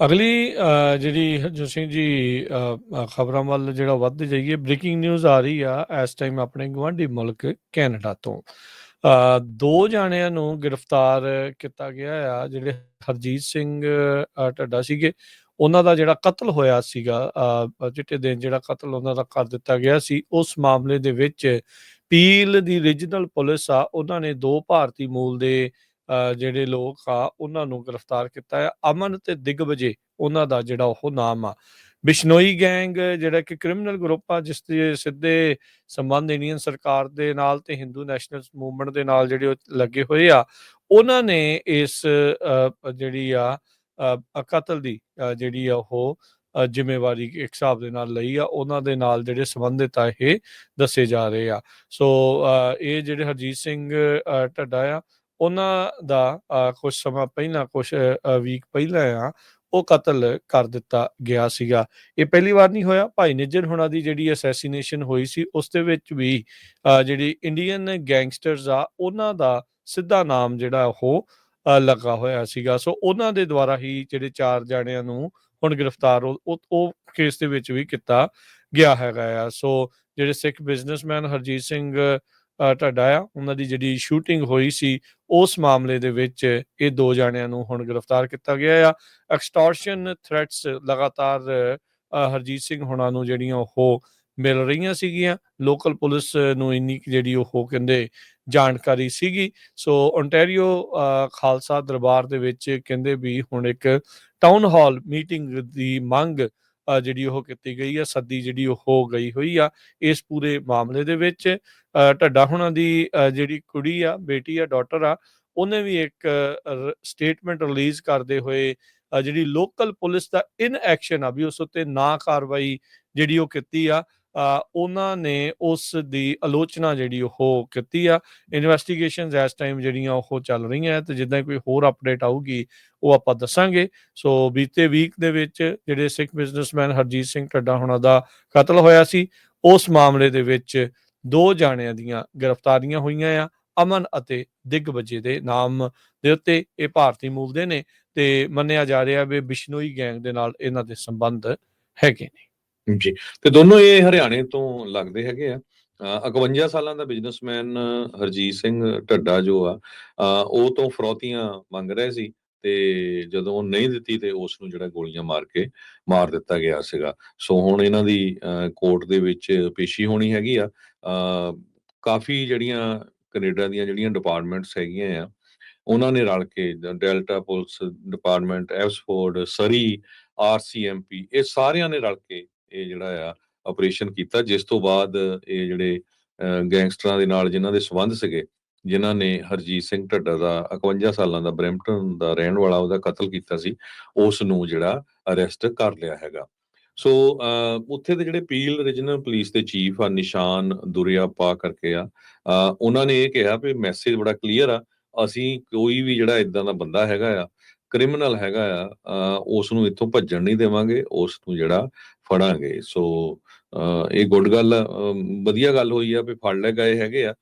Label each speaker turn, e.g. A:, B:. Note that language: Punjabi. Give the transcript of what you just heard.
A: ਅਗਲੀ ਜਿਹੜੀ ਹਰਜੋਤ ਸਿੰਘ ਜੀ ਖਬਰਾਂ ਵੱਲ ਜਿਹੜਾ ਵੱਧਦੇ ਜਾਈਏ ਬ੍ਰੇਕਿੰਗ ਨਿਊਜ਼ ਆ ਰਹੀ ਆ ਇਸ ਟਾਈਮ ਆਪਣੇ ਗਵਾਂਢੀ ਮੁਲਕ ਕੈਨੇਡਾ ਤੋਂ। ਦੋ ਜਾਣਿਆਂ ਨੂੰ ਗ੍ਰਿਫਤਾਰ ਕੀਤਾ ਗਿਆ ਆ, ਜਿਹੜੇ ਹਰਜੀਤ ਸਿੰਘ ਢੱਡਾ ਸੀਗੇ। ਉਹਨਾਂ ਦਾ ਜਿਹੜਾ ਕਤਲ ਹੋਇਆ ਸੀਗਾ ਚਿੱਟੇ ਦਿਨ ਜਿਹੜਾ ਕਤਲ ਉਹਨਾਂ ਦਾ ਕਰ ਦਿੱਤਾ ਗਿਆ ਸੀ, ਉਸ ਮਾਮਲੇ ਦੇ ਵਿੱਚ ਪੀਲ ਦੀ ਰੀਜਨਲ ਪੁਲਿਸ ਆ, ਉਹਨਾਂ ਨੇ ਦੋ ਭਾਰਤੀ ਮੂਲ ਦੇ ਜਿਹੜੇ ਲੋਕ ਆ ਉਹਨਾਂ ਨੂੰ ਗ੍ਰਿਫਤਾਰ ਕੀਤਾ ਹੈ। ਅਮਨ ਤੇ ਦਿਗਵਜੇ ਉਹਨਾਂ ਦਾ ਜਿਹੜਾ ਉਹ ਨਾਮ ਆ। ਬਿਸ਼ਨੋਈ ਗੈਂਗ ਜਿਹੜਾ ਕਿ ਕ੍ਰਿਮੀਨਲ ਗਰੁੱਪ ਆ ਜਿਸ ਦੇ ਸਿੱਧੇ ਸੰਬੰਧ ਇੰਡੀਅਨ ਸਰਕਾਰ ਦੇ ਨਾਲ ਤੇ ਹਿੰਦੂ ਨੈਸ਼ਨਲ ਮੂਵਮੈਂਟ ਦੇ ਨਾਲ ਜਿਹੜੇ ਲੱਗੇ ਹੋਏ ਆ ਉਹਨਾਂ ਨੇ ਇਸ ਜਿਹੜੀ ਆ ਕਤਲ ਦੀ ਜਿਹੜੀ ਆ ਉਹ ਜ਼ਿੰਮੇਵਾਰੀ ਇੱਕ ਹਿਸਾਬ ਦੇ ਨਾਲ ਲਈ ਆ। ਉਹਨਾਂ ਦੇ ਨਾਲ ਜਿਹੜੇ ਸੰਬੰਧਿਤ ਆ ਇਹ ਦੱਸੇ ਜਾ ਰਹੇ ਆ। ਸੋ ਅ, ਇਹ ਜਿਹੜੇ ਹਰਜੀਤ ਸਿੰਘ ਢੱਡਾ ਆ ਉਹਨਾਂ ਦਾ ਕੁਝ ਸਮਾਂ ਪਹਿਲਾਂ ਕੁਝ ਵੀਕ ਪਹਿਲਾਂ ਆ, ਉਹ ਕਤਲ ਕਰ ਦਿੱਤਾ ਗਿਆ ਸੀਗਾ। ਇਹ ਪਹਿਲੀ ਵਾਰ ਨਹੀਂ ਹੋਇਆ। ਭਾਈ ਨਿੱਜਰ ਹੁਣਾਂ ਦੀ ਜਿਹੜੀ ਅਸੈਸੀਨੇਸ਼ਨ ਹੋਈ ਸੀ, ਉਸ ਦੇ ਵਿੱਚ ਵੀ ਜਿਹੜੀ ਇੰਡੀਅਨ ਗੈਂਗਸਟਰਸ ਆ, ਉਹਨਾਂ ਦਾ ਸਿੱਧਾ ਨਾਮ ਜਿਹੜਾ ਉਹ ਲੱਗਾ ਹੋਇਆ ਸੀਗਾ। ਸੋ ਉਹਨਾਂ ਦੇ ਦੁਆਰਾ ਹੀ ਜਿਹੜੇ ਚਾਰ ਜਾਣਿਆਂ ਨੂੰ ਹੁਣ ਗ੍ਰਿਫਤਾਰ ਉਹ ਕੇਸ ਦੇ ਵਿੱਚ ਵੀ ਕੀਤਾ ਗਿਆ ਹੈਗਾ ਆ। ਸੋ ਜਿਹੜੇ ਸਿੱਖ ਬਿਜ਼ਨਸਮੈਨ ਹਰਜੀਤ ਸਿੰਘ ਢੱਡਾ ਆ। ਉਹਨਾਂ ਦੀ ਜਿਹੜੀ ਸ਼ੂਟਿੰਗ ਹੋਈ ਸੀ ਉਸ ਮਾਮਲੇ ਦੇ ਵਿੱਚ ਇਹ ਦੋ ਜਾਣਿਆਂ ਨੂੰ ਹੁਣ ਗ੍ਰਿਫਤਾਰ ਕੀਤਾ ਗਿਆ ਆ। ਐਕਸਟੋਰਸ਼ਨ ਥ੍ਰੈਟਸ ਲਗਾਤਾਰ ਹਰਜੀਤ ਸਿੰਘ ਹੁਣਾਂ ਨੂੰ ਜਿਹੜੀਆਂ ਉਹ ਮਿਲ ਰਹੀਆਂ ਸੀਗੀਆਂ। ਲੋਕਲ ਪੁਲਿਸ ਨੂੰ ਇੰਨੀ ਕੁ ਜਿਹੜੀ ਉਹ ਕਹਿੰਦੇ ਜਾਣਕਾਰੀ ਸੀਗੀ। ਸੋ ਓਨਟਾਰੀਓ ਅ, ਖਾਲਸਾ ਦਰਬਾਰ ਦੇ ਵਿੱਚ ਕਹਿੰਦੇ ਵੀ ਹੁਣ ਇੱਕ ਟਾਊਨ ਹਾਲ ਮੀਟਿੰਗ ਦੀ ਮੰਗ ਜਿਹੜੀ ਉਹ ਕੀਤੀ ਗਈ ਆ, ਸੱਦੀ ਜਿਹੜੀ ਉਹ ਹੋ ਗਈ ਹੋਈ ਆ, ਇਸ ਪੂਰੇ ਮਾਮਲੇ ਦੇ ਵਿੱਚ ਢੱਡਾ ਹੁਣਾਂ ਦੀ ਜਿਹੜੀ ਕੁੜੀ ਆ, ਬੇਟੀ ਆ, ਡਾਟਰ ਆ, ਉਹਨੇ ਵੀ ਇੱਕ ਸਟੇਟਮੈਂਟ ਰਿਲੀਜ਼ ਕਰਦੇ ਹੋਏ ਜਿਹੜੀ ਲੋਕਲ ਪੁਲਿਸ ਦਾ ਇਨ ਐਕਸ਼ਨ ਆ, ਵੀ ਉਸ ਉੱਤੇ ਨਾ ਕਾਰਵਾਈ ਜਿਹੜੀ ਉਹ ਕੀਤੀ ਆ ਉਹਨਾਂ ਨੇ ਉਸ ਦੀ ਆਲੋਚਨਾ ਜਿਹੜੀ ਉਹ ਕੀਤੀ ਆ। ਇਨਵੈਸਟੀਗੇਸ਼ਨਸ ਇਸ ਟਾਈਮ ਜਿਹੜੀਆਂ ਉਹ ਚੱਲ ਰਹੀਆਂ ਤੇ ਜਿੱਦਾਂ ਕੋਈ ਹੋਰ ਅਪਡੇਟ ਆਊਗੀ, ਉਹ ਆਪਾਂ ਦੱਸਾਂਗੇ। ਸੋ ਬੀਤੇ ਵੀਕ ਦੇ ਵਿੱਚ ਜਿਹੜੇ ਸਿੱਖ ਬਿਜ਼ਨਸਮੈਨ ਹਰਜੀਤ ਸਿੰਘ ਢੱਡਾ ਹੁਣਾਂ ਦਾ ਕਤਲ ਹੋਇਆ ਸੀ, ਉਸ ਮਾਮਲੇ ਦੇ ਵਿੱਚ ਦੋ ਜਾਣਿਆਂ ਦੀਆਂ ਗ੍ਰਿਫਤਾਰੀਆਂ ਹੋਈਆਂ ਆ, ਅਮਨ ਅਤੇ ਦਿਗਵਜੇ ਦੇ ਨਾਮ ਦੇ ਉੱਤੇ। ਇਹ ਭਾਰਤੀ ਮੂਲ ਦੇ ਨੇ ਤੇ ਮੰਨਿਆ ਜਾ ਰਿਹਾ ਵੀ ਬਿਸ਼ਨੋਈ ਗੈਂਗ ਦੇ ਨਾਲ ਇਹਨਾਂ ਦੇ ਸੰਬੰਧ ਹੈਗੇ ਨੇ।
B: ਜੀ। ਤੇ ਦੋਨੋਂ ਇਹ ਹਰਿਆਣੇ ਤੋਂ ਲੱਗਦੇ ਹੈਗੇ ਆ। ਅ, 51 ਸਾਲਾਂ ਦਾ ਬਿਜ਼ਨਸਮੈਨ ਹਰਜੀਤ ਸਿੰਘ ਢੱਡਾ ਜੋ ਆ ਉਹ ਤੋਂ ਫਰੋਤੀਆਂ ਮੰਗ ਰਹੇ ਸੀ ਤੇ ਜਦੋਂ ਨਹੀਂ ਦਿੱਤੀ ਤੇ ਉਸ ਨੂੰ ਜਿਹੜਾ ਗੋਲੀਆਂ ਮਾਰ ਕੇ ਮਾਰ ਦਿੱਤਾ ਗਿਆ ਸੀਗਾ। ਸੋ ਹੁਣ ਇਹਨਾਂ ਦੀ ਕੋਰਟ ਦੇ ਵਿੱਚ ਪੇਸ਼ੀ ਹੋਣੀ ਹੈਗੀ ਆ। ਕਾਫੀ ਜਿਹੜੀਆਂ ਕੈਨੇਡਾ ਦੀਆਂ ਜਿਹੜੀਆਂ ਡਿਪਾਰਟਮੈਂਟਸ ਹੈਗੀਆਂ ਆ ਉਹਨਾਂ ਨੇ ਰਲ ਕੇ Delta police department Abbotsford Surrey RCMP ਇਹ ਸਾਰਿਆਂ ਨੇ ਰਲ ਕੇ ਇਹ ਜਿਹੜਾ ਆ ਆਪਰੇਸ਼ਨ ਕੀਤਾ ਜਿਸ ਤੋਂ ਬਾਅਦ ਇਹ ਜਿਹੜੇ ਗੈਂਗਸਟਰਾਂ ਦੇ ਨਾਲ ਜਿਨ੍ਹਾਂ ਦੇ ਸੰਬੰਧ ਸੀਗੇ ਜਿਨ੍ਹਾਂ ਨੇ ਹਰਜੀਤ ਸਿੰਘ ਢੱਡਾ ਦਾ 51 ਸਾਲਾਂ ਦਾ ਬਰੈਂਪਟਨ ਦਾ ਰਹਿਣ ਵਾਲਾ ਉਹਦਾ ਕਤਲ ਕੀਤਾ ਸੀ ਉਸ ਨੂੰ ਜਿਹੜਾ ਅਰੈਸਟ ਕਰ ਲਿਆ ਹੈਗਾ। ਸੋ ਅਹ, ਉੱਥੇ ਦੇ ਜਿਹੜੇ ਪੀਲ ਰੀਜਨਲ ਪੁਲਿਸ ਦੇ ਚੀਫ ਆ ਨਿਸ਼ਾਨ ਦੁਰਿਆਪਾ ਕਰਕੇ ਆ ਉਹਨਾਂ ਨੇ ਇਹ ਕਿਹਾ ਵੀ ਮੈਸੇਜ ਬੜਾ ਕਲੀਅਰ ਆ ਅਸੀਂ ਕੋਈ ਵੀ ਜਿਹੜਾ ਇਦਾਂ ਦਾ ਬੰਦਾ ਹੈਗਾ ਆ ਕ੍ਰਿਮੀਨਲ ਹੈਗਾ ਆ ਅਹ, ਉਸ ਨੂੰ ਇੱਥੋਂ ਭੱਜਣ ਨਹੀਂ ਦੇਵਾਂਗੇ ਉਸ ਨੂੰ ਜਿਹੜਾ ਫੜਾਂਗੇ। ਸੋ ਅਹ, ਇਹ ਗੁੱਡ ਗੱਲ ਆ, ਵਧੀਆ ਗੱਲ ਹੋਈ ਆ ਵੀ ਫੜ ਲੈ ਗਏ ਹੈਗੇ ਆ।